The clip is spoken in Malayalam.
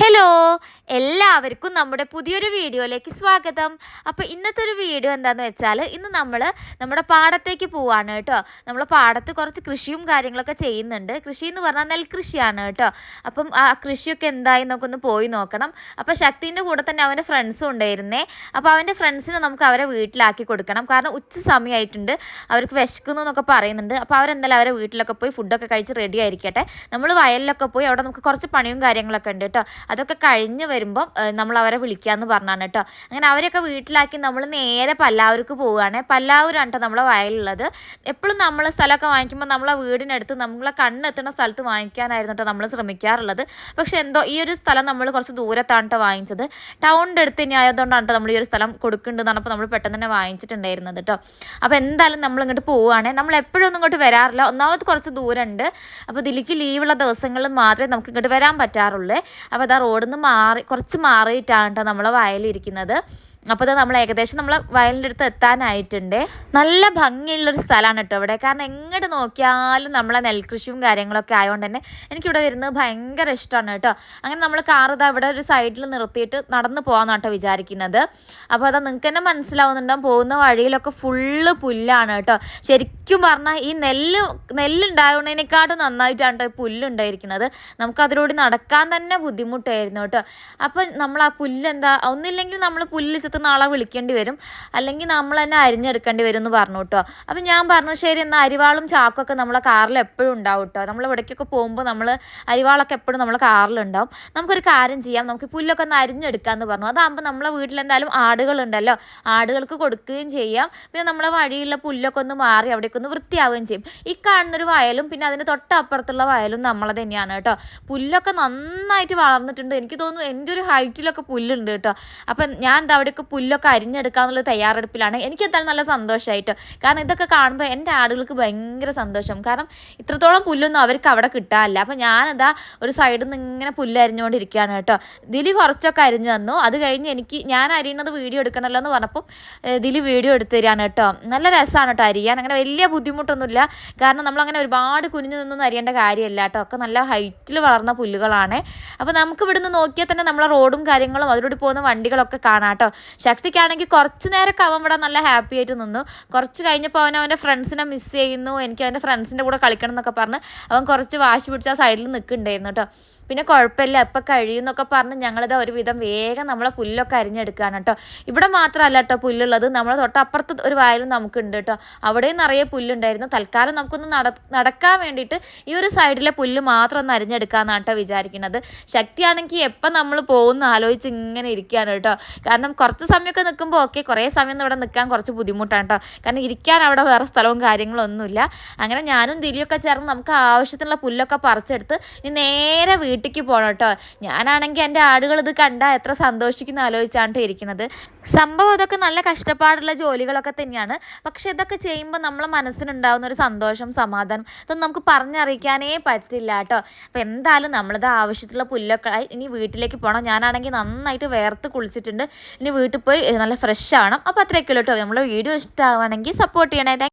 ഹലോ എല്ലാവർക്കും നമ്മുടെ പുതിയൊരു വീഡിയോയിലേക്ക് സ്വാഗതം. അപ്പോൾ ഇന്നത്തെ ഒരു വീഡിയോ എന്താണെന്ന് വെച്ചാൽ ഇന്ന് നമ്മൾ നമ്മുടെ പാടത്തേക്ക് പോവാണ് കേട്ടോ. നമ്മൾ പാടത്ത് കുറച്ച് കൃഷിയും കാര്യങ്ങളൊക്കെ ചെയ്യുന്നുണ്ട്. കൃഷി എന്ന് പറഞ്ഞാൽ നെൽകൃഷിയാണ് കേട്ടോ. അപ്പം ആ കൃഷിയൊക്കെ എന്തായി നമുക്കൊന്ന് പോയി നോക്കണം. അപ്പോൾ ശക്തിന്റെ കൂടെ തന്നെ അവന്റെ ഫ്രണ്ട്സും ഉണ്ടായിരുന്നേ. അപ്പോൾ അവന്റെ ഫ്രണ്ട്സിനെ നമുക്ക് അവരെ വീട്ടിലാക്കി കൊടുക്കണം. കാരണം ഉച്ച സമയമായിട്ടുണ്ട് അവർക്ക് വിശക്കുന്നു എന്നൊക്കെ പറയുന്നുണ്ട്. അപ്പോൾ അവരെന്തായാലും അവരെ വീട്ടിലൊക്കെ പോയി ഫുഡൊക്കെ കഴിച്ച് റെഡി ആയിരിക്കട്ടെ. നമ്മൾ വയലിലൊക്കെ പോയി അവിടെ നമുക്ക് കുറച്ച് പണിയും കാര്യങ്ങളൊക്കെ ഉണ്ട് കേട്ടോ. അതൊക്കെ കഴിഞ്ഞ് വരുമ്പം നമ്മൾ അവരെ വിളിക്കാമെന്ന് പറഞ്ഞാണ് കേട്ടോ. അങ്ങനെ അവരെയൊക്കെ വീട്ടിലാക്കി നമ്മൾ നേരെ പല്ലാവൂർക്ക് പോവുകയാണ്. പല്ലാവൂരാണ് കേട്ടോ നമ്മളെ വയലുള്ളത് എപ്പോഴും നമ്മൾ സ്ഥലമൊക്കെ വാങ്ങിക്കുമ്പോൾ നമ്മളെ വീടിനടുത്ത് നമ്മളെ കണ്ണെത്തുന്ന സ്ഥലത്ത് വാങ്ങിക്കാനായിരുന്നു കേട്ടോ നമ്മൾ ശ്രമിക്കാറുള്ളത്. പക്ഷെ എന്തോ ഈ ഒരു സ്ഥലം നമ്മൾ കുറച്ച് ദൂരത്താണ് കേട്ടോ വാങ്ങിച്ചത്. ടൗണിന്റെ അടുത്ത് ഇനി ആയതുകൊണ്ടാണ് കേട്ടോ നമ്മൾ ഈ ഒരു സ്ഥലം കൊടുക്കുന്നുണ്ടെന്ന് പറഞ്ഞപ്പോൾ നമ്മൾ പെട്ടെന്ന് തന്നെ വാങ്ങിച്ചിട്ടുണ്ടായിരുന്നത് കേട്ടോ അപ്പോൾ എന്തായാലും നമ്മൾ ഇങ്ങോട്ട് പോവുകയാണ്. നമ്മൾ എപ്പോഴും ഒന്നും ഇങ്ങോട്ട് വരാറില്ല. ഒന്നാമത് കുറച്ച് ദൂരമുണ്ട് അപ്പോൾ ഇതിലേക്ക് ലീവുള്ള ദിവസങ്ങളിൽ മാത്രമേ നമുക്ക് ഇങ്ങോട്ട് വരാൻ പറ്റാറുള്ളൂ. അപ്പോൾ അതാ റോഡിൽ നിന്ന് മാറി കുറച്ച് മാറിയിട്ടാണ് കേട്ടോ നമ്മളെ വയലിരിക്കുന്നത്. അപ്പോൾ ഇത് നമ്മൾ ഏകദേശം നമ്മൾ വയലിന്റെ അടുത്ത് എത്താനായിട്ടുണ്ട്. നല്ല ഭംഗിയുള്ളൊരു സ്ഥലമാണ് കേട്ടോ ഇവിടെ. കാരണം എങ്ങോട്ട് നോക്കിയാലും നമ്മളെ നെൽകൃഷിയും കാര്യങ്ങളൊക്കെ ആയതുകൊണ്ട് തന്നെ എനിക്കിവിടെ വരുന്നത് ഭയങ്കര ഇഷ്ടമാണ് കേട്ടോ. അങ്ങനെ നമ്മൾ കാർ ഇതാ ഇവിടെ ഒരു സൈഡിൽ നിർത്തിയിട്ട് നടന്നു പോകാമെന്നാണ് കേട്ടോ വിചാരിക്കുന്നത്. അപ്പോൾ അതാ നിങ്ങൾക്ക് തന്നെ മനസ്സിലാവുന്നുണ്ടാവും പോകുന്ന വഴിയിലൊക്കെ ഫുള്ള് പുല്ലാണ് കേട്ടോ. ശരിക്കും പറഞ്ഞാൽ ഈ നെല്ല് നെല്ലുണ്ടാവുന്നതിനെക്കാട്ടും നന്നായിട്ടാണ് കേട്ടോ പുല്ലുണ്ടായിരിക്കുന്നത്. നമുക്കതിലൂടെ നടക്കാൻ തന്നെ ബുദ്ധിമുട്ടായിരുന്നു കേട്ടോ. അപ്പം നമ്മൾ ആ പുല്ല് എന്താ ഒന്നില്ലെങ്കിൽ നമ്മൾ പുല്ല് ചെത്തുന്ന നാളെ വിളിക്കേണ്ടി വരും. അല്ലെങ്കിൽ നമ്മൾ തന്നെ അരിഞ്ഞെടുക്കേണ്ടി വരും എന്ന് പറഞ്ഞു കേട്ടോ. അപ്പം ഞാൻ പറഞ്ഞു ശരി എന്നാൽ അരിവാളും ചാക്കൊക്കെ നമ്മളെ കാറിൽ എപ്പോഴും ഉണ്ടാവും കേട്ടോ. നമ്മൾ ഇവിടേക്കൊക്കെ പോകുമ്പോൾ നമ്മൾ അരിവാളൊക്കെ എപ്പോഴും നമ്മളെ കാറിലുണ്ടാവും. നമുക്കൊരു കാര്യം ചെയ്യാം. നമുക്ക് പുല്ലൊക്കെ ഒന്ന് അരിഞ്ഞെടുക്കാമെന്ന് പറഞ്ഞു. അതാകുമ്പോൾ നമ്മളെ വീട്ടിൽ എന്തായാലും ആടുകളുണ്ടല്ലോ. ആടുകൾക്ക് കൊടുക്കുകയും ചെയ്യാം. പിന്നെ നമ്മളെ വഴിയുള്ള പുല്ലൊക്കെ ഒന്ന് മാറി അവിടേക്ക് ഒന്ന് വൃത്തിയാവുകയും ചെയ്യും. ഈ കാണുന്നൊരു വയലും പിന്നെ അതിന്റെ തൊട്ടപ്പുറത്തുള്ള വയലും നമ്മളെ തന്നെയാണ് കേട്ടോ. പുല്ലൊക്കെ നന്നായിട്ട് വളർന്നിട്ടുണ്ട്. എനിക്ക് തോന്നുന്നു എന്റെ ഒരു ഹൈറ്റിലൊക്കെ പുല്ലുണ്ട് കേട്ടോ. അപ്പം ഞാൻ എന്താ അവിടേക്ക് പുല്ലൊക്കെ അരിഞ്ഞെടുക്കാന്നുള്ള തയ്യാറെടുപ്പിലാണ്. എനിക്ക് എന്തായാലും നല്ല സന്തോഷമായിട്ട് കാരണം ഇതൊക്കെ കാണുമ്പോൾ എന്റെ ആടുകൾക്ക് ഭയങ്കര സന്തോഷം. കാരണം ഇത്രത്തോളം പുല്ലൊന്നും അവർക്ക് അവിടെ കിട്ടാനില്ല. അപ്പം ഞാനെന്താ ഒരു സൈഡിൽ നിന്ന് ഇങ്ങനെ പുല്ല് അരിഞ്ഞുകൊണ്ടിരിക്കുകയാണ് കേട്ടോ. ദിലി കുറച്ചൊക്കെ അരിഞ്ഞു തന്നു. അത് കഴിഞ്ഞ് എനിക്ക് ഞാൻ അരിയണത് വീഡിയോ എടുക്കണമല്ലോ എന്ന് പറഞ്ഞപ്പം ദിലി വീഡിയോ എടുത്തു തരികയാണ് കേട്ടോ. നല്ല രസമാണ് കേട്ടോ അരിയാൻ. അങ്ങനെ വലിയ ബുദ്ധിമുട്ടൊന്നുമില്ല. കാരണം നമ്മളങ്ങനെ ഒരുപാട് കുനിഞ്ഞു നിന്നൊന്നും അറിയേണ്ട കാര്യമല്ല കേട്ടോ. ഒക്കെ നല്ല ഹൈറ്റിൽ വളർന്ന പുല്ലുകളാണ്. അപ്പോൾ നമുക്ക് ഇവിടുന്ന് നോക്കിയാൽ തന്നെ നമ്മളെ റോഡും കാര്യങ്ങളും അതിലൂടെ പോകുന്ന വണ്ടികളൊക്കെ കാണാം കേട്ടോ. ശക്തിക്കാണെങ്കിൽ കുറച്ച് നേരമൊക്കെ അവൻ ഇവിടെ നല്ല ഹാപ്പി ആയിട്ട് നിന്നു. കുറച്ച് കഴിഞ്ഞപ്പോൾ അവൻ അവന്റെ ഫ്രണ്ട്സിനെ മിസ് ചെയ്യുന്നു. എനിക്ക് അവന്റെ ഫ്രണ്ട്സിന്റെ കൂടെ കളിക്കണം എന്നൊക്കെ പറഞ്ഞ് അവൻ കുറച്ച് വാശി പിടിച്ച് ആ സൈഡിൽ നിൽക്കുന്നുണ്ടായിരുന്നു കേട്ടോ. പിന്നെ കുഴപ്പമില്ല ഇപ്പം കഴിയുമെന്നൊക്കെ പറഞ്ഞ് ഞങ്ങളിത് ഒരുവിധം വേഗം നമ്മളെ പുല്ലൊക്കെ അരിഞ്ഞെടുക്കുകയാണ് കേട്ടോ. ഇവിടെ മാത്രമല്ല കേട്ടോ പുല്ലുള്ളത്. നമ്മളെ തൊട്ടപ്പുറത്ത് ഒരു വയലും നമുക്കുണ്ട് കേട്ടോ. അവിടെയും നിറയെ പുല്ലുണ്ടായിരുന്നു. തൽക്കാലം നമുക്കൊന്ന് നട നടക്കാൻ വേണ്ടിയിട്ട് ഈ ഒരു സൈഡിലെ പുല്ല് മാത്രം ഒന്ന് അരിഞ്ഞെടുക്കാമെന്നാണ് കേട്ടോ വിചാരിക്കുന്നത്. ശക്തിയാണെങ്കിൽ എപ്പം നമ്മൾ പോകുന്ന ആലോചിച്ച് ഇങ്ങനെ ഇരിക്കുകയാണ് കേട്ടോ. കാരണം കുറച്ച് സമയമൊക്കെ നിൽക്കുമ്പോൾ ഓക്കെ കുറേ സമയം ഇവിടെ നിൽക്കാൻ കുറച്ച് ബുദ്ധിമുട്ടാണ് കേട്ടോ കാരണം ഇരിക്കാൻ അവിടെ വേറെ സ്ഥലവും കാര്യങ്ങളും ഒന്നുമില്ല അങ്ങനെ ഞാനും ദിലിയൊക്കെ ചേർന്ന് നമുക്ക് ആവശ്യത്തിനുള്ള പുല്ലൊക്കെ പറിച്ചെടുത്ത് ഇനി നേരെ വീട്ടിലേക്ക് പോകണം കേട്ടോ ഞാനാണെങ്കിൽ എന്റെ ആടുകൾ ഇത് കണ്ടാൽ എത്ര സന്തോഷിക്കുന്ന ആലോചിച്ചാണ് ഇരിക്കുന്നത്. സംഭവം അതൊക്കെ നല്ല കഷ്ടപ്പാടുള്ള ജോലികളൊക്കെ തന്നെയാണ്. പക്ഷെ ഇതൊക്കെ ചെയ്യുമ്പോൾ നമ്മളെ മനസ്സിനുണ്ടാകുന്ന ഒരു സന്തോഷം സമാധാനം ഇതൊന്നും നമുക്ക് പറഞ്ഞറിയിക്കാനേ പറ്റില്ല കേട്ടോ അപ്പം എന്തായാലും നമ്മളിത് ആവശ്യത്തിലുള്ള പുല്ലൊക്കെ ഇനി വീട്ടിലേക്ക് പോകണം ഞാനാണെങ്കിൽ നന്നായിട്ട് വേർത്ത് കുളിച്ചിട്ടുണ്ട്. ഇനി വീട്ടിൽ പോയി നല്ല ഫ്രഷ് ആവണം. അപ്പോൾ അത്രയൊക്കെ ഉള്ളൂ കേട്ടോ നമ്മൾ വീഡിയോ ഇഷ്ടമാവുകയാണെങ്കിൽ സപ്പോർട്ട് ചെയ്യണേ.